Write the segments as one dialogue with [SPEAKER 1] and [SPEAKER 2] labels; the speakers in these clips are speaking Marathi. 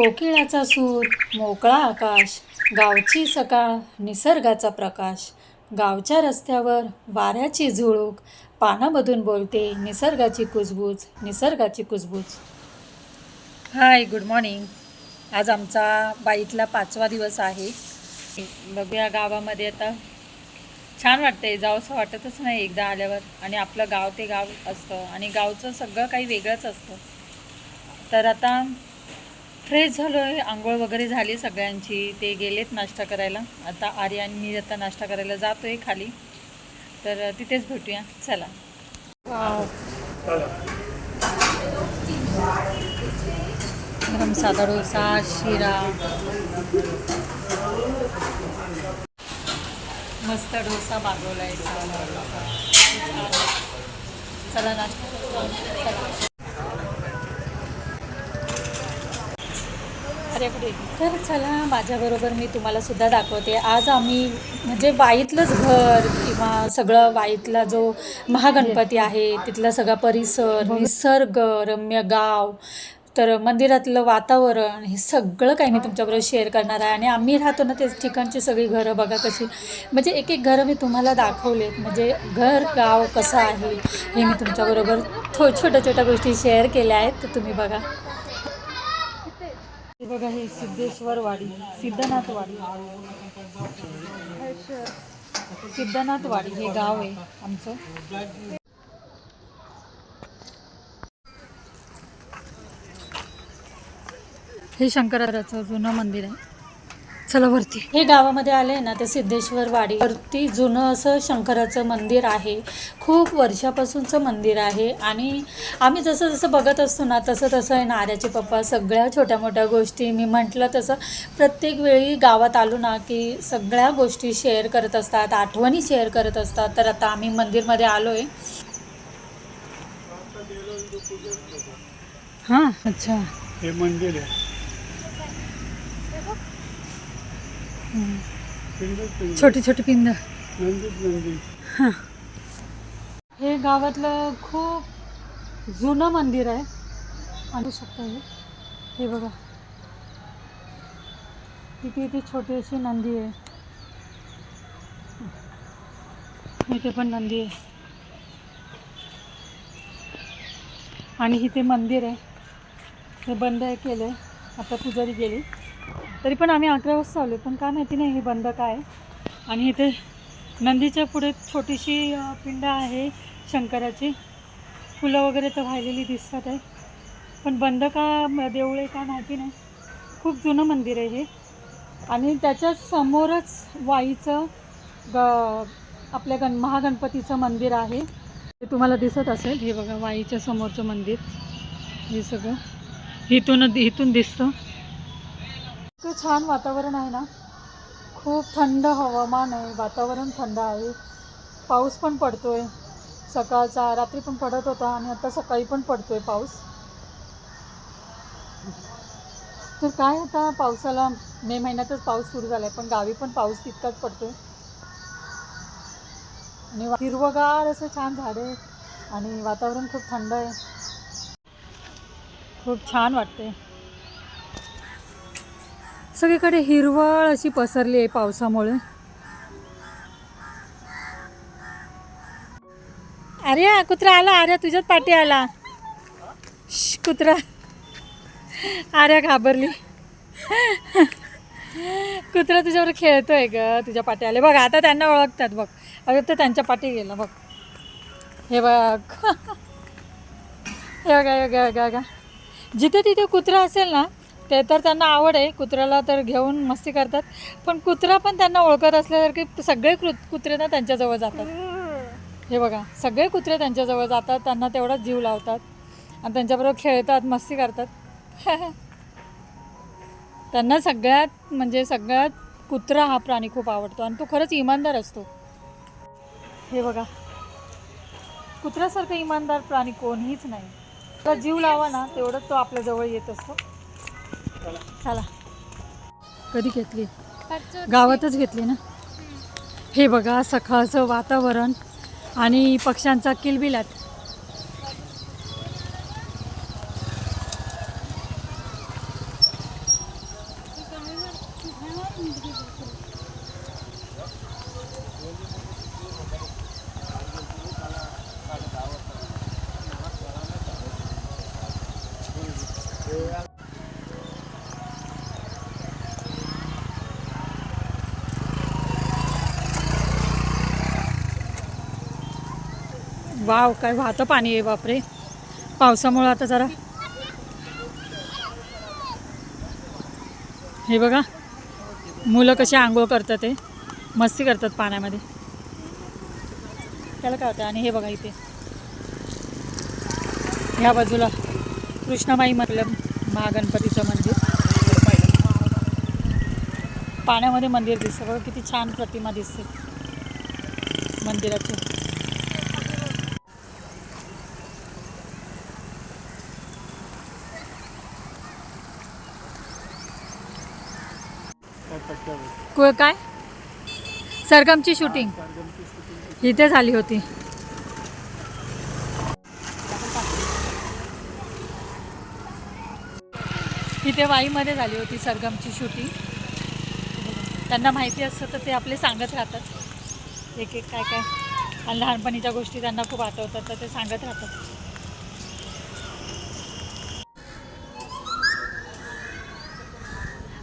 [SPEAKER 1] कोकिळाचा सूर मोकळा आकाश गावची सकाळ निसर्गाचा प्रकाश. गावच्या रस्त्यावर वाऱ्याची झुळूक पानामधून बोलते निसर्गाची कुजबूज निसर्गाची कुजबूज. हाय गुड मॉर्निंग आज आमचा बाईतला पाचवा दिवस आहे. बघूया गावामध्ये आता. छान वाटतंय जावंसं वाटतच नाही एकदा आल्यावर. आणि आपलं गाव ते गाव असतं. आणि गावचं सगळं काही वेगळंच असतं. तर आता फ्रेश झालो आहे आंघोळ वगैरे झाली सगळ्यांची. ते गेलेत नाश्ता करायला. आता आर्या आणि मी आता नाश्ता करायला जातो आहे खाली. तर तिथेच भेटूया. चला. गरम साधा डोसा शिरा. मस्त डोसा मागवला आहे चला नाश्ता अरेकडे तर चला माझ्याबरोबर मी तुम्हाला सुद्धा दाखवते. आज आम्ही म्हणजे वाईतलंच घर किंवा सगळं वाईतला जो महागणपती आहे तिथला सगळा परिसर निसर्ग रम्य गाव तर मंदिरातलं वातावरण हे सगळं काही मी तुमच्याबरोबर शेअर करणार आहे. आणि आम्ही राहतो ना तेच ठिकाणची सगळी घरं बघा कशी. म्हणजे एक एक घरं मी तुम्हाला दाखवलेत. म्हणजे घर गाव कसं आहे हे मी तुमच्याबरोबर थो छोट्या छोट्या गोष्टी शेअर केल्या आहेत. तर तुम्ही बघा. बघा हे सिद्धेश्वर वाडी सिद्धनाथ वाडी सिद्धनाथ वाडी हे गाव आहे आमचं. हे शंकराचं जुनं मंदिर आहे. चला वरती. हे गावामध्ये आले ना ते सिद्धेश्वर वाडी वरती जुनं असं शंकराचं मंदिर आहे. खूप वर्षापासूनचं मंदिर आहे आणि आम्ही जसं जसं बघत असतो ना तसं तसं आहे नाऱ्याचे पप्पा सगळ्या छोट्या मोठ्या गोष्टी मी म्हटलं तसं प्रत्येक वेळी गावात आलो ना की सगळ्या गोष्टी शेअर करत असतात आठवणी शेअर करत असतात. तर आता आम्ही मंदिरमध्ये आलो आहे हां अच्छा.
[SPEAKER 2] हे मंदिर आहे पिंडच पिंड
[SPEAKER 1] छोटी छोटी पिंड. हां. हे गावातलं खूप जुनं मंदिर आहे. आणू शकता हे? हे बघा. तिथे इथे छोटी अशी नंदी आहे. इथे पण नंदी आहे. आणि इथे मंदिर आहे. हे बंद आहे केलं आहे आता पुजारी गेली. तरी पण आम्ही अकरा वाजता आलो पण काय माहिती नाही हे बंद काय आहे. आणि इथे नंदीच्या पुढे छोटीशी पिंड आहे शंकराची. फुलं वगैरे तर वाहिलेली दिसतात आहे. पण बंद का देऊळ आहे का माहिती नाही. खूप जुनं मंदिर आहे हे. आणि त्याच्या समोरच वाईचं ग आपल्या गण महागणपतीचं मंदिर आहे. ते तुम्हाला दिसत असेल. हे बघा वाईच्या समोरचं मंदिर. हे सगळं. इथून इथून दिसतं. इतकं छान वातावरण आहे ना. खूप थंड हवामान आहे वातावरण थंड आहे. पाऊस पण पडतोय. सकाळचा रात्री पण पडत होता आणि आता सकाळी पण पडतोय पाऊस. तर काय आता पावसाला मे महिन्यातच पाऊस सुरू झाला आहे पण गावी पण पाऊस तितकाच पडतोय. आणि हिरवगार हिरवंगार असं छान झाडे आणि वातावरण खूप थंड आहे. खूप छान वाटते सगळीकडे हिरवळ अशी पसरली आहे पावसामुळे. अरे कुत्रा आला. अरे तुझ्याच पाठी आला. कुत्रा. अरे घाबरली. कुत्रा तुझ्यावर खेळतोय ग. तुझ्या पाठी आले. बघ आता त्यांना ओळखतात बघ. अरे तर त्यांच्या पाठी गेलं बघ हे बघ. हे बघा. हे बघा हे बघा, हे बघा. जिथे तिथे कुत्रा असेल ना ते तर त्यांना आवड आहे कुत्र्याला तर घेऊन मस्ती करतात. पण कुत्रा पण त्यांना ओळखत असल्यासारखे सगळे कृ कुत्रे ना त्यांच्याजवळ जातात. हे बघा सगळे कुत्रे त्यांच्याजवळ जातात त्यांना तेवढाच जीव लावतात आणि त्यांच्याबरोबर खेळतात मस्ती करतात. त्यांना सगळ्यात म्हणजे सगळ्यात कुत्रा हा प्राणी खूप आवडतो आणि तो खरंच इमानदार असतो. हे बघा कुत्र्यासारखं इमानदार प्राणी कोणीच नाही. त्याला जीव लावा ना तेवढंच तो आपल्याजवळ येत असतो. चला. कधी घेतली? गावातच घेतली ना? हे बघा सकाळचं वातावरण आणि पक्ष्यांचा किलबिलाट. वाव काय वाहतं पाणी आहे बापरे. पावसामुळं आता जरा. हे बघा मुलं कशी आंघोळ करतात ते मस्ती करतात पाण्यामध्ये. त्याला काय होतं आणि हे बघा इथे. ह्या बाजूला कृष्णामाई म्हटलं महागणपतीचं मंदिर. पाण्यामध्ये मंदिर दिसतं. बघा किती छान प्रतिमा दिसते. मंदिराची. कु- काय? सरगमची शूटिंग. इथे झाली होती. इथे वाईमध्ये झाली होती सरगमची शूटिंग. त्यांना माहिती असतं तर ते आपले सांगत राहतात. एक एक काय काय. आणि लहानपणीच्या गोष्टी त्यांना खूप आठवतात तर ते सांगत राहतात.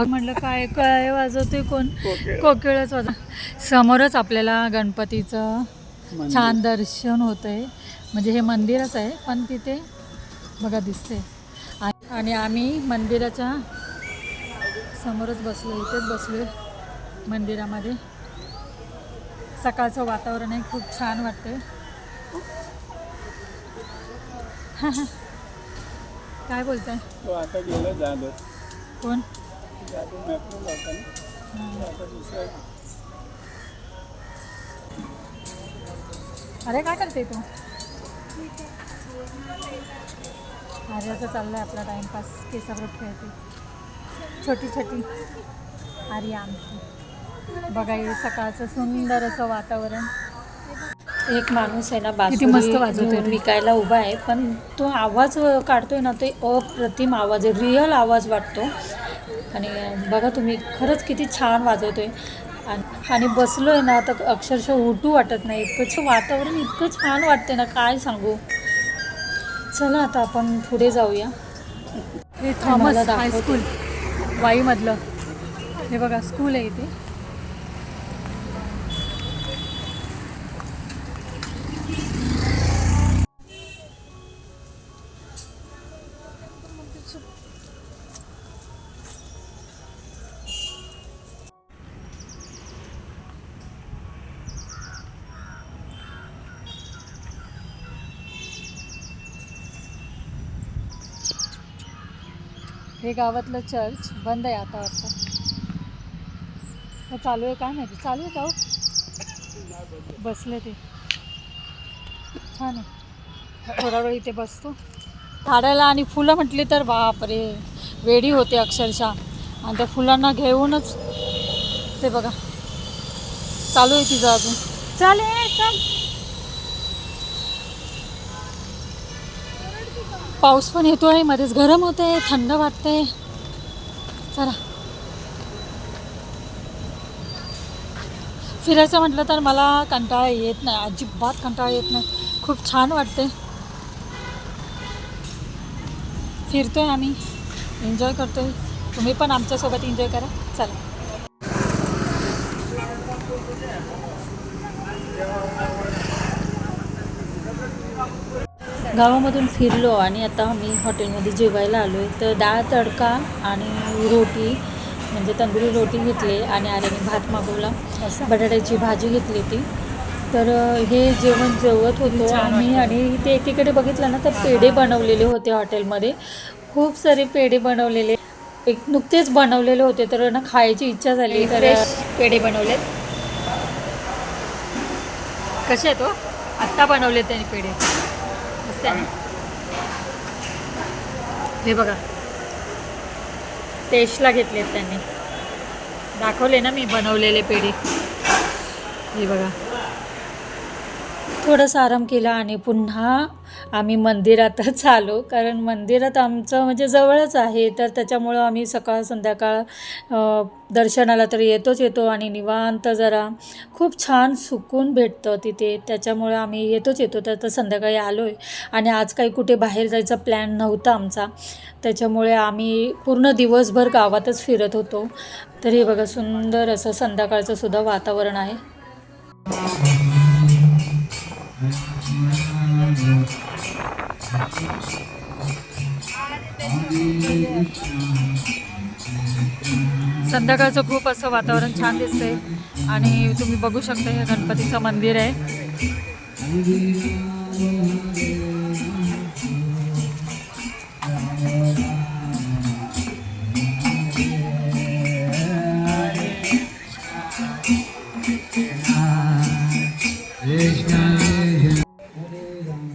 [SPEAKER 1] म्हटलं काय काय वाजवतोय कोण?
[SPEAKER 2] कोकिळ.
[SPEAKER 1] कोकिळच वाजव समोरच आपल्याला गणपतीचं. छान दर्शन होतं आहे म्हणजे हे मंदिरच आहे पण तिथे बघा दिसते आणि आम्ही मंदिराच्या समोरच बसलो इथेच बसलो मंदिरामध्ये. सकाळचं वातावरण आहे खूप छान वाटतंय. काय बोलताय?
[SPEAKER 2] तो आता गेला झालं
[SPEAKER 1] कोण?
[SPEAKER 2] जातो आता दुसरा
[SPEAKER 1] अरे काय करते तू? अरे असं चाललंय आपला टाइमपास. केसाबरोबर खेळते. छोटी छोटी. अरे आमची. बघा हे सकाळचं सुंदर असं वातावरण.
[SPEAKER 3] एक माणूस आहे ना
[SPEAKER 1] किती मस्त.
[SPEAKER 3] घेऊन विकायला उभा आहे पण तो आवाज काढतोय ना ते अप्रतिम आवाज आहे. रिअल आवाज वाटतो. आणि बघा तुम्ही खरंच किती छान वाजवतोय. आणि- आणि बसलो आहे ना तर अक्षरशः उठू वाटत नाही. इतकंच वातावरण इतकं छान वाटते ना काय सांगू? चला आता आपण पुढे जाऊया.
[SPEAKER 1] हे थॉमस हायस्कूल वाईमधलं. हे बघा स्कूल आहे इथे. हे गावातलं चर्च बंद आहे आता वाटतं. चालू आहे काय माहिती? चालू आहे का हो? बसले ते. छान आहे. थोडा वेळ इथे बसतो. झाडाला आणि फुलं म्हटली तर बापरे वेडी होते अक्षरशः. आणि त्या फुलांना घेऊनच ते बघा. चालू आहे तिचं अजून. चालेल चल. पाऊस पण येतो आहे मध्येच गरम होते थंड वाटते चला. फिरायचं म्हटलं तर मला कंटाळा येत नाही अजिबात कंटाळा येत नाही. खूप छान वाटते फिरतोय आम्ही. एन्जॉय करतोय. तुम्ही पण आमच्यासोबत एन्जॉय करा. चला.
[SPEAKER 3] गावामधून फिरलो आणि आता आम्ही हॉटेलमध्ये जेवायला आलो आहे तर डाळ तडका आणि रोटी म्हणजे तंदुरी रोटी घेतली आणि आर्याने भात मागवला. बटाट्याची भाजी घेतली ती. तर हे जेवण जेवत होतो आम्ही आणि ते एकीकडे बघितलं ना तर पेढे बनवलेले होते हॉटेलमध्ये. खूप सारे पेढे बनवलेले. एक नुकतेच बनवलेले होते तर ना खायची इच्छा झाली. तर
[SPEAKER 1] पेढे बनवलेत. कसे आहेत हो? आत्ता बनवले त्यांनी पेढे. मस्त हे बघा. टेस्टला घेतलेत त्यांनी. दाखवले ना मी बनवलेले पेढे. हे बघा.
[SPEAKER 3] थोडंसं आराम केला आणि पुन्हा आम्ही मंदिरातच आलो. कारण मंदिरात आमचं म्हणजे जवळच आहे तर त्याच्यामुळं आम्ही सकाळ संध्याकाळ दर्शनाला तर येतोच येतो आणि निवांत जरा खूप छान सुकून भेटतं तिथे. त्याच्यामुळं आम्ही येतोच येतो. तर तर संध्याकाळी आलो आहे आणि आज काही कुठे बाहेर जायचा प्लॅन नव्हता आमचा. त्याच्यामुळे आम्ही पूर्ण दिवसभर गावातच फिरत होतो. तर हे बघा सुंदर असं संध्याकाळचं सुद्धा वातावरण आहे.
[SPEAKER 4] संध्याकाळचं खूप असं वातावरण छान दिसतंय आणि तुम्ही बघू शकता हे गणपतीचं मंदिर आहे.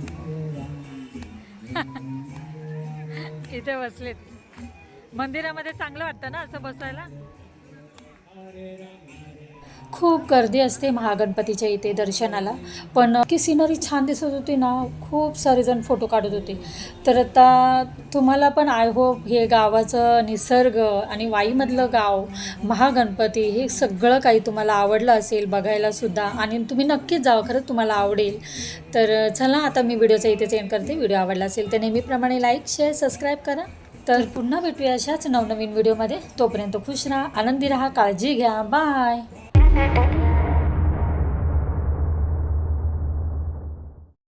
[SPEAKER 4] इथे बसलेत. मंदिरामध्ये चांगलं वाटतं ना असं बसायला?
[SPEAKER 1] खूप गर्दी असते महागणपतीच्या इथे दर्शनाला. पण की सिनरी छान दिसत होती ना खूप सारे जण फोटो काढत होते. तर आता तुम्हाला पण आय होप हे गावाचं निसर्ग आणि वाईमधलं गाव महागणपती हे सगळं काही तुम्हाला आवडलं असेल बघायला सुद्धा आणि तुम्ही नक्कीच जावं खरंच तुम्हाला आवडेल. तर चला आता मी व्हिडिओचा इथेच एंड करते. व्हिडिओ आवडला असेल तर नेहमीप्रमाणे लाईक शेअर सबस्क्राईब करा. तर पुन्हा भेटूया अशाच नवनवीन व्हिडिओमध्ये. तोपर्यंत खुश राहा आनंदी राहा काळजी घ्या. Bye Thank you.